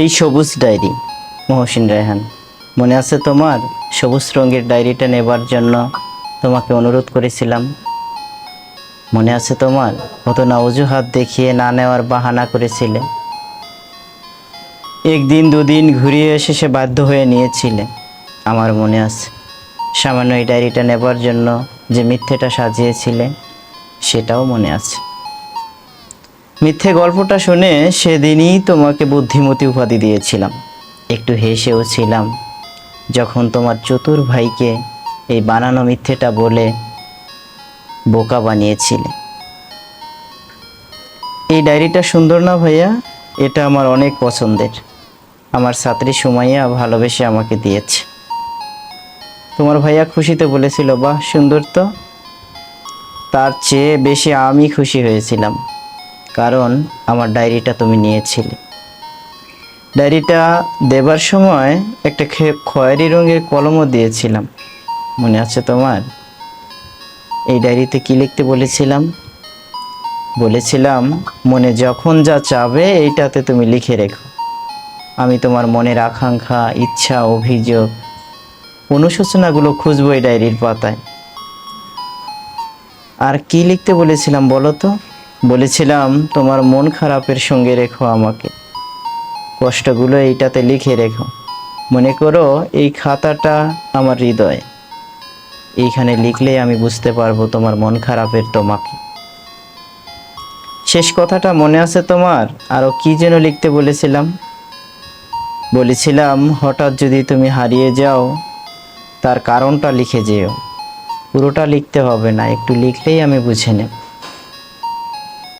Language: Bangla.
সেই সবুজ ডায়েরি। মহসিন রায়হান মনে আছে তোমার সবুজ রঙের ডায়েরিটা নেবার জন্য তোমাকে অনুরোধ করেছিলাম? মনে আছে তোমার কত না অজুহাত দেখিয়ে না নেওয়ার বাহানা করেছিলে? একদিন দুদিন ঘুরিয়ে এসে সে বাধ্য হয়ে নিয়েছিলে। আমার মনে আছে, সামান্য এই ডায়েরিটা নেবার জন্য যে মিথ্যেটা সাজিয়েছিলে, সেটাও মনে আছে। মিথ্যে গল্পটা শুনে সেদিনই তোমাকে বুদ্ধিমতী উপাধি দিয়েছিলাম। একটু হেসেও ছিলাম, যখন তোমার চতুর ভাইকে এই বানানো মিথ্যেটা বলে বোকা বানিয়েছিলে। এই ডায়েরিটা সুন্দর না ভাইয়া? এটা আমার অনেক পছন্দের। আমার ছাত্রী সুমাইয়া ভালোবেসে আমাকে দিয়েছে। তোমার ভাইয়া খুশিতে বলেছিল, বাহ, সুন্দর তো। তার চেয়ে বেশি আমি খুশি হয়েছিলাম। কারণ আমার ডায়েরিটা তুমি নিয়েছিলে। ডায়েরিটা দেবার সময় একটা খয়েরি রঙের কলমও দিয়েছিলাম। মনে আছে তোমার? এই ডায়েরিতে কি লিখতে বলেছিলাম? বলেছিলাম, মনে যখন যা চাবে, এইটাতে তুমি লিখে রেখো। আমি তোমার মনের আকাঙ্ক্ষা, ইচ্ছা, অভিযোগ, অনুশোচনাগুলো খুঁজবো এই ডায়েরির পাতায়। আর কি লিখতে বলেছিলাম বলো তো? বলেছিলাম, তোমার মন খারাপের সঙ্গে রেখো আমাকে। কষ্টগুলো এইটাতে লিখে রেখো। মনে করো এই খাতাটা আমার হৃদয়। এইখানে লিখলেই আমি বুঝতে পারব তোমার মন খারাপের তোমাকে। শেষ কথাটা মনে আছে তোমার? আরও কি যেন লিখতে বলেছিলাম? বলেছিলাম, হঠাৎ যদি তুমি হারিয়ে যাও, তার কারণটা লিখে যেও। পুরোটা লিখতে হবে না, একটু লিখলেই আমি বুঝে নেব।